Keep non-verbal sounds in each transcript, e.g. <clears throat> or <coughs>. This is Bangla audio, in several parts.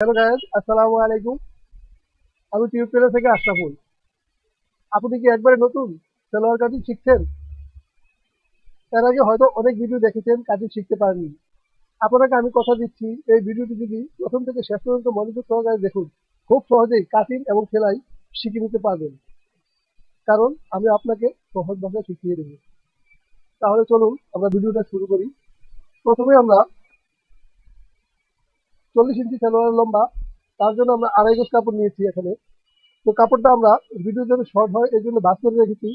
হ্যালো গাইজ আসসালামু আলাইকুম আমি টিউটোরিয়াল থেকে আশরাফুল। আপনি কি একবারে নতুন? সেলোয়ার কাটিং শিখছেন? এর আগে হয়তো অনেক ভিডিও দেখেছেন, কাটিং শিখতে পারেননি। আপনাকে আমি কথা দিচ্ছি, এই ভিডিওটি যদি প্রথম থেকে শেষ পর্যন্ত মনোযোগ সহকারে দেখুন, খুব সহজেই কাটিং এবং সেলাই শিখে নিতে পারবেন। কারণ আমি আপনাকে সহজ ভাষায় শিখিয়ে দেবো। তাহলে চলুন আমরা ভিডিওটা শুরু করি। প্রথমে আমরা চল্লিশ ইঞ্চি সালোয়ার লম্বা, তার জন্য আমরা আড়াই গজ কাপড় নিয়েছি এখানে। তো কাপড়টা আমরা ভিডিও যেন শর্ট হয় এই জন্য বাস করে রেখেছি।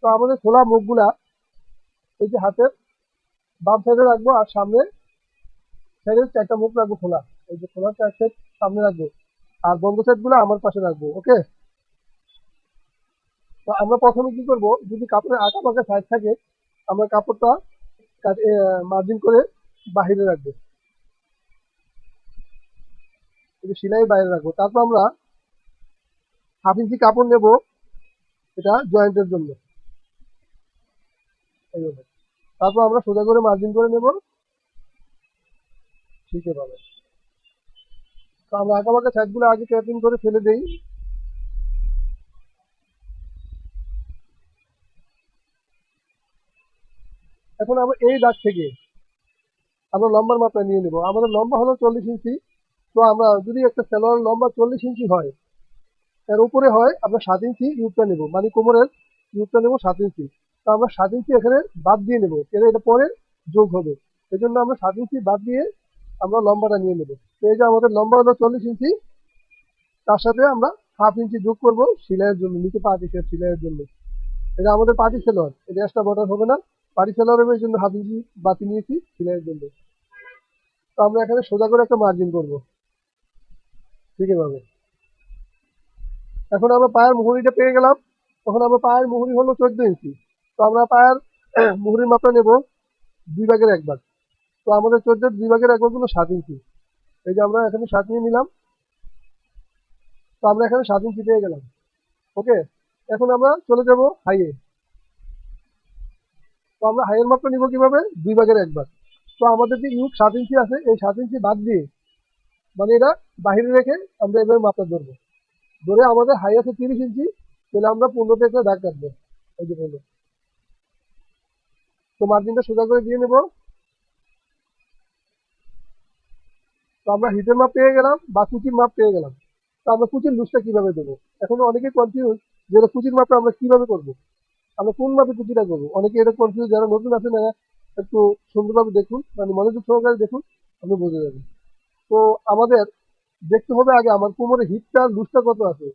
তো আমাদের খোলা মুখগুলা এই যে হাতের বাম সাইডে রাখব আর সামনে সাইডে চারটা মুখ রাখব খোলা। এই যে খোলা চার সাইড সামনে রাখব আর বন্ধ সাইডগুলো আমার পাশে রাখব, ওকে? তো আমরা প্রথমে কি করব, যদি কাপড়ের আঁকা পাকা সাইড থাকে, আমরা কাপড়টা মার্জিন করে বাহিরে রাখব। এটা সেলাই বাইরে রাখব। তারপর আমরা হাফ ইঞ্চি কাপড় নেব এটা জয়েন্টের জন্য। তারপর আমরা সোজা করে মার্জিন করে নেব। ঠিক পাবে তো আমরা আঁকা বাঁকা সাইডগুলো আগে ক্যাপিং করে ফেলে দেই। এখন আমরা এই দাগ থেকে আমরা লম্বার মাত্রা নিয়ে নেব। আমাদের লম্বা হলো চল্লিশ ইঞ্চি তো আমরা যদি একটা সেলোয়ার লম্বা চল্লিশ ইঞ্চি হয়, এর উপরে হয় আমরা সাত ইঞ্চি ইউপটা নেব মানে কোমরের ইউপটা নেব সাত ইঞ্চি। তো আমরা সাত ইঞ্চি এখানে বাদ দিয়ে নেব, এর এটা পরে যোগ হবে। এই জন্য আমরা সাত ইঞ্চি বাদ দিয়ে আমরা লম্বাটা নিয়ে নেব। তো এই যে আমাদের লম্বা হলো চল্লিশ ইঞ্চি, তার সাথে আমরা হাফ ইঞ্চি যোগ করব সিলাইয়ের জন্য, নিচে পাটি সেলাইয়ের জন্য। এটা আমাদের পাটি সেলোয়ার, এটা এক্সট্রা বর্ডার হবে না। পাটি সেলোয়ার হবে এই জন্য হাফ ইঞ্চি বাতি নিয়েছি সেলাইয়ের জন্য। তো আমরা এখানে সোজা করে একটা মার্জিন করব। আছে এখন আমরা পায়ের মুহুরিটা পেয়ে গেলাম। তখন আমরা পায়ের মুহুরি হলো চোদ্দ ইঞ্চি। তো আমরা পায়ের <clears throat> মুহুরির মাপটা নেব দুই ভাগের এক ভাগ। তো আমাদের চোদ্দ দুই ভাগের এক ভাগ হলো সাত ইঞ্চি। এই যে আমরা এখানে সাত নিয়ে নিলাম। তো আমরা এখানে সাত ইঞ্চি পেয়ে গেলাম। ওকে? এখন আমরা চলে যাব হাইয়ে। তো আমরা হাইয়ের মাপটা নিব কীভাবে? দুই ভাগের এক ভাগ। তো আমাদের যে ইউক সাত ইঞ্চি আছে, এই সাত ইঞ্চি বাদ দিয়ে মানে এটা বাহিরে রেখে আমরা এভাবে মাপটা ধরবো। ধরে আমাদের হাই আছে তিরিশ ইঞ্চি, তাহলে আমরা পনেরো থেকে দাগ কাটবো। এই যে পনেরো। তো মার্জিনটা সোজা করে দিয়ে নেব। তো আমরা হিটের মাপ পেয়ে গেলাম বা কুচির মাপ পেয়ে গেলাম। তো আমরা কুচির লুজটা কীভাবে দেবো? এখন অনেকে কনফিউজ যে কুচির মাপটা আমরা কীভাবে করব? আমরা কোন মাপে কুচিটা করব? অনেকে এটা কনফিউজ যারা নতুন আছে না একটু সুন্দরভাবে দেখুন মানে মনোযোগ সহকারে দেখুন, আপনি বুঝে যাবেন। তো আমাদের দেখতে হবে আগে আমার কোমরের হিপটা লুজটা কত আছে।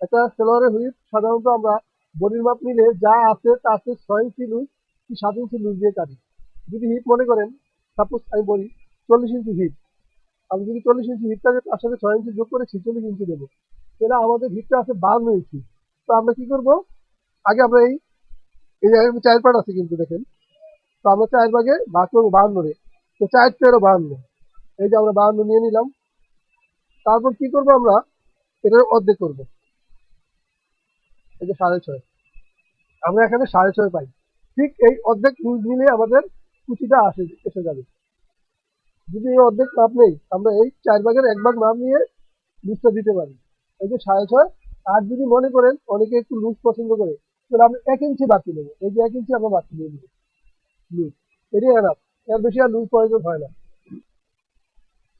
একটা সেলোয়ারের হিপ সাধারণত আমরা বডির মাপ নিলে যা আছে তা আছে ছয় ইঞ্চি লুজ কি সাত ইঞ্চি লুজ দিয়ে কাটি। যদি হিপ মনে করেন সাপোজ আমি বলি চল্লিশ ইঞ্চি হিপ। আমি যদি চল্লিশ ইঞ্চি হিপটাকে তার সাথে ছয় ইঞ্চি যোগ করে ছিচল্লিশ ইঞ্চি দেবো। তাহলে আমাদের হিপটা আছে বান্ন ইঞ্চি। তো আমরা কি করব? আগে আমরা এই এই জায়গায় চার পার্ট আছে কিন্তু দেখেন। তো আমরা চার ভাগে ভাগ করব বাহান্নরে তো চার তেরো বাহান্ন এই যে আমরা বাহান্ন নিয়ে নিলাম, তারপর কি করব আমরা? এটার অর্ধেক করব। এই যে সাড়ে ছয়। আমরা এখানে সাড়ে ছয় পাই। ঠিক এই অর্ধেক নিলে আমাদের কুচিটা আসে, এসে যাবে। যদি এই অর্ধেক মাপ নেই, আমরা এই চার ভাগের এক ভাগ মাপ নিয়ে লুজটা দিতে পারি। এই যে সাড়ে ছয়, আর যদি মনে করেন অনেকে একটু লুজ পছন্দ করে, তাহলে আমরা এক ইঞ্চি বাকি নেব এই যে এক ইঞ্চি আমরা বাকি নিয়ে নেব লুজ এটাই এনাফ এর বেশি আর লুজ প্রয়োজন হয় না।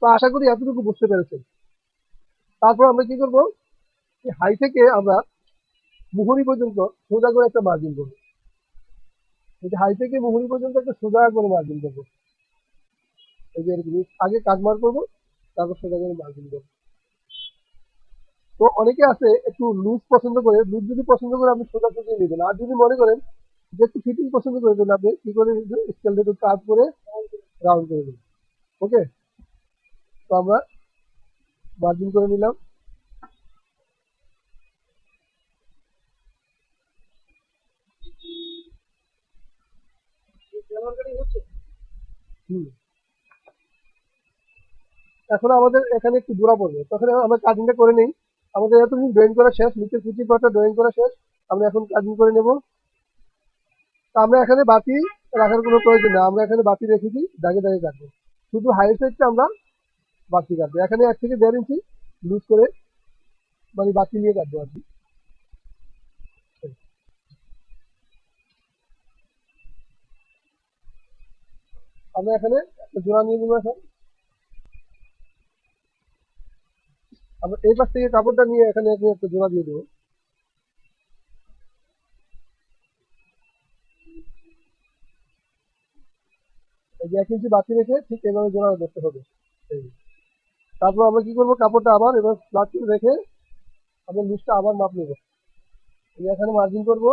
তো আশা করি এতটুকু বুঝতে পেরেছেন। তারপর আমরা কি করব? হাই থেকে আমরা মুহুরি পর্যন্ত সোজা করে একটা মার্জিন করব। হাই থেকে মুহুরি পর্যন্ত একটা সোজা করে মার্জিন করব। এই যে আগে কাটমার করব, তারপর সোজা করে মার্জিন করব। তো অনেকে আছে একটু লুজ পছন্দ করে লুজ যদি পছন্দ করে আপনি সোজা সোজা নেবেন। আর যদি মনে করেন যে একটু ফিটিং পছন্দ করে দেবেন আপনি কি করে স্কেলটা একটু কাজ করে রাউন্ড করে দেবেন ওকে তো আমরা মার্জিন করে নিলাম। এখন আমাদের এখানে একটু জোড়া পড়বে। তখন আমরা কাটিংটা করে নেই। আমাদের এতদিন ড্রয়িং করা শেষ, নিচের কুচির পাটা ড্রয়িং করা শেষ, আমরা এখন কাটিং করে নেব। আমরা এখানে বাতি রাখার কোনো প্রয়োজন নেই। আমরা এখানে বাতি রেখেছি দাগে দাগে কাটবো শুধু হাই আমরা বাড়তি কাটবে। এখানে এক থেকে দেড় ইঞ্চি লুজ করে মানে বাড়তি নিয়ে কাটবো আর কি। আমরা এখানে একটা জোড়া নিয়ে নেব এখন। আমরা এই পাশ থেকে কাপড়টা নিয়ে এখানে একটা জোড়া দিয়ে দেবো। এক ইঞ্চি বাকি রেখে ঠিক এভাবে জোড়া ধরতে হবে। তারপর আমরা কি করব? কাপড়টা আবার এবার ফ্লাট করে রেখে আমরা লুজটা আবার মাপ নেব। এখানে মার্জিন করব।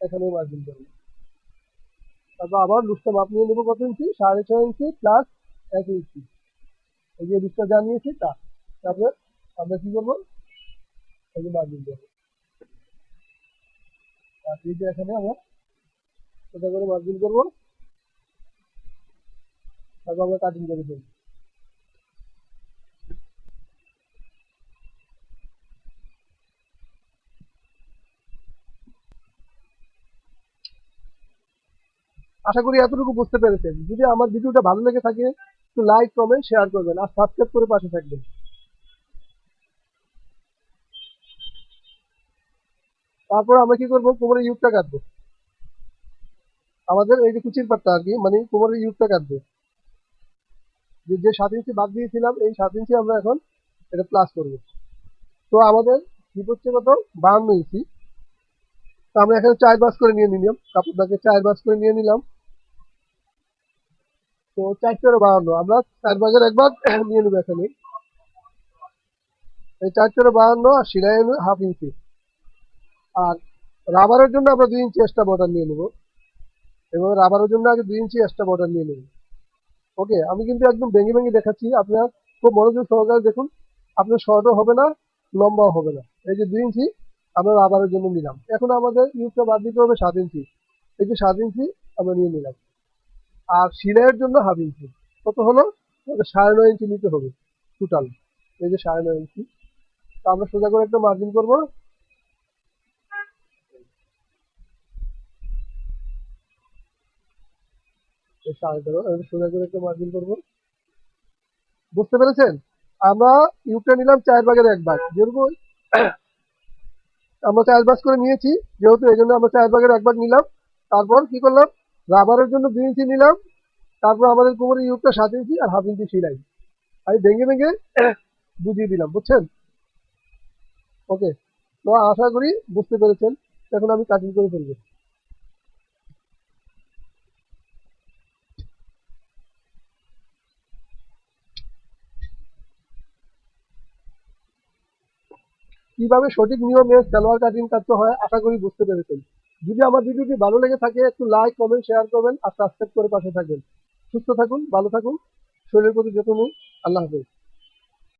এখানে মার্জিন করব। তারপর আবার লুজটা মাপ নিয়ে নেব কত ইঞ্চি সাড়ে ছয় ইঞ্চি প্লাস এক ইঞ্চি এই যে লুজটা যা নিয়েছি তা। তারপর আমরা কি করব? এই মার্জিন করব। আর এই যে এখানে আমরা এটা করে মার্জিন করব। তারপর আমরা কাটিং করে দেবো। আশা করি এতটুকু বুঝতে পেরেছেন। যদি আমার ভিডিওটা ভালো লেগে থাকে, একটু লাইক কমেন্ট শেয়ার করবেন আর সাবস্ক্রাইব করে পাশে থাকবেন। তারপর আমরা কি করব? কোমরের ইউকটা কাটবো। আমাদের এই যে কুচির পাটটা আর কি মানে কোমরের ইউকটা কাটবো। যে সাত ইঞ্চি বাদ দিয়েছিলাম, এই সাত ইঞ্চি আমরা এখন এটা প্লাস করব। তো আমাদের কি হচ্ছে কত? বাহান্ন ইঞ্চি। তো আমরা এখানে চার বাস করে নিয়ে নিলাম। কাপড়টাকে চার বাস করে নিয়ে নিলাম। তো চার তেরো বাহান্ন আমরা চার একবার <coughs> নিয়ে নেব এখানে। এই চার তেরো বাহান্ন আর সিলাই হাফ ইঞ্চি। আর রাবারের জন্য আমরা দুই ইঞ্চি এক্সট্রা বর্ডার নিয়ে নেব। এবং রাবারের জন্য আগে দুই ইঞ্চি এক্সট্রা বর্ডার নিয়ে নেব। ওকে আমি কিন্তু একদম ভেঙে ভেঙে দেখাচ্ছি। আপনার খুব মনোযোগ সহকারে দেখুন। আপনার শর্টও হবে না, লম্বাও হবে না। এই যে দুই ইঞ্চি, আমরা রাবারের জন্য নিলাম। এখন আমাদের ইউজটা বাদ দিতে হবে সাত ইঞ্চি। এই যে সাত ইঞ্চি, আমরা নিয়ে নিলাম। আর সিলাইয়ের জন্য হাফ ইঞ্চি। কত হলো? সাড়ে নয় ইঞ্চি নিতে হবে টোটাল এই যে সাড়ে নয় ইঞ্চি। তো আমরা সোজা করে একটা মার্জিন করব। সাড়ে তেরো সোজা করে একটা মার্জিন বুঝতে পেরেছেন? আমরা ইউকটা নিলাম চার ভাগের এক ভাগ, যেহেতু আমরা চার করে নিয়েছি, যেহেতু এই জন্য আমরা চার ভাগের এক ভাগ নিলাম। তারপর কি করলাম? রাবারের জন্য দুই ইঞ্চি নিলাম, তারপর আমাদের কোমরের ইউকটা সাত ইঞ্চি আর হাফ ইঞ্চি সিলাই। আমি ভেঙে ভেঙে <coughs> বুঝিয়ে দিলাম, বুঝছেন? ওকে, তো আশা করি বুঝতে পেরেছেন। এখন আমি কাটিং করে ফেলব। কীভাবে সঠিক নিয়মে সালোয়ার কাটিং কাটতে হয়, আশা করি বুঝতে পেরেছেন। যদি আমার ভিডিওটি ভালো লেগে থাকে, একটু লাইক কমেন্ট শেয়ার করবেন আর সাবস্ক্রাইব করে পাশে থাকবেন। সুস্থ থাকুন, ভালো থাকুন। শরীরের প্রতি যত্ন নিন। আল্লাহ হাফেজ।